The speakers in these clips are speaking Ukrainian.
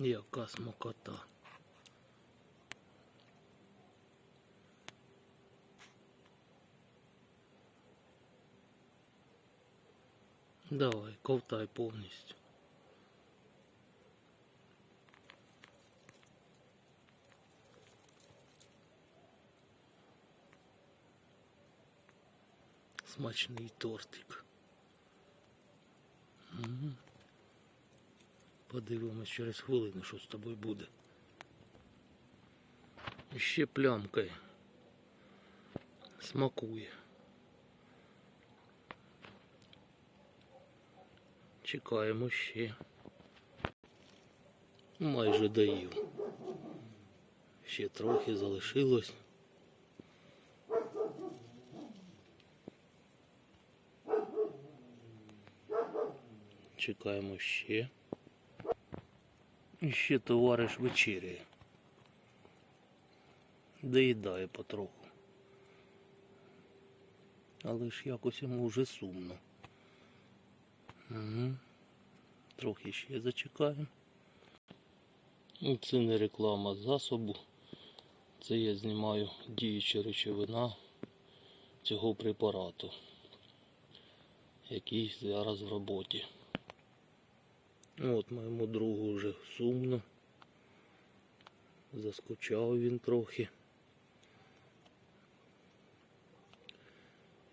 Яка смокота. Давай, ковтай повністю. Смачний тортик. Подивимось через хвилину, що з тобою буде. Ще плямкає. Смакує. Чекаємо ще. Майже доїв. Ще трохи залишилось. Чекаємо ще. І ще товариш вечеряє. Доїдає потроху. Але ж якось йому вже сумно. Угу. Трохи ще зачекаємо. Ну, Це не реклама засобу. Це я знімаю діюча речовина цього препарату, який зараз в роботі. От моєму другу вже сумно. Заскучав він трохи.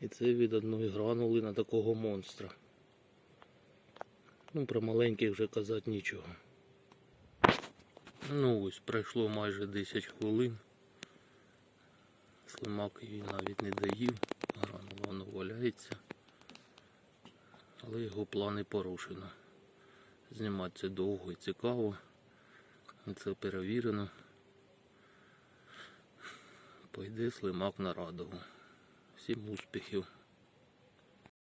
І це від одної гранули на такого монстра. Ну, про маленьких вже казати нічого. Ну ось пройшло майже 10 хвилин. Слимак її навіть не доїв, гранула воно валяється. Але його плани порушено. Знімати це довго і цікаво. Це перевірено. Пойде слимак на радову. Всім успіхів.